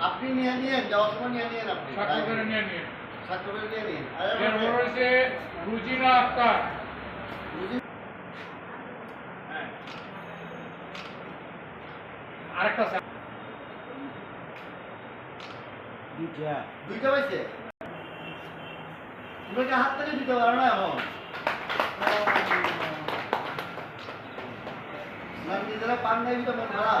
আপনি নিয়ে নিয়ে যাওয়ার সময় নিয়ে নিয়ে আপনি। সাক্ষর করে নিয়ে নিয়ে সাক্ষর করে নিয়ে নিন আর এরপর হচ্ছে রুজিনা আক্তার। হ্যাঁ। আরেকটা স্যার। দুইটা। পাইছে তোমাকে হাত থেকে দিতে পারো না এখন? নিজেরা পান নাই দিতে মন খারাপ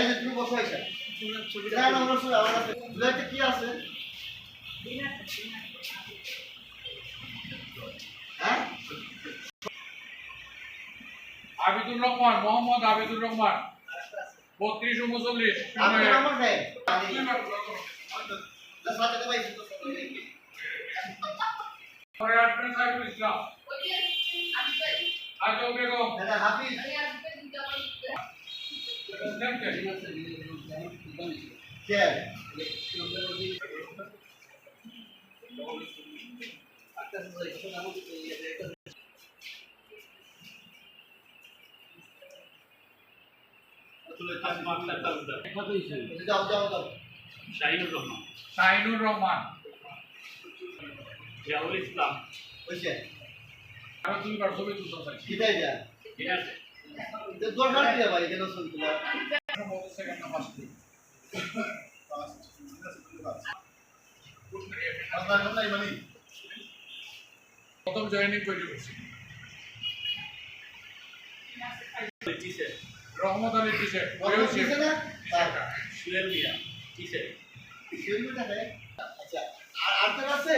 এই যে তুমি বসো এসে না না বসো আমার কাছে দুলাইতে কি আছে? হ্যাঁ? আবিদুর রহমান মোহাম্মদ আবিদুর রহমান। বত্রিশ উনচল্লিশ আপনি আমার নেই না সাথে পাইছি তো পরে আসবেন সাইফুল ইসলাম আজও বেগম এটা হাফিজ যাও শাহিনুর রহমান শাহিনুর রহমান জিয়াউল ইসলাম ওইছে আরও দুইবার ছবি তুলতে চাইছি কিটাই যা ঠিক আছে? দরকার ভাই কেন প্রথম জয়েনিং করছি। রহমত আলী টিচার কিসে না? সুয়েল মিয়া টিচার আচ্ছা আর আর আছে?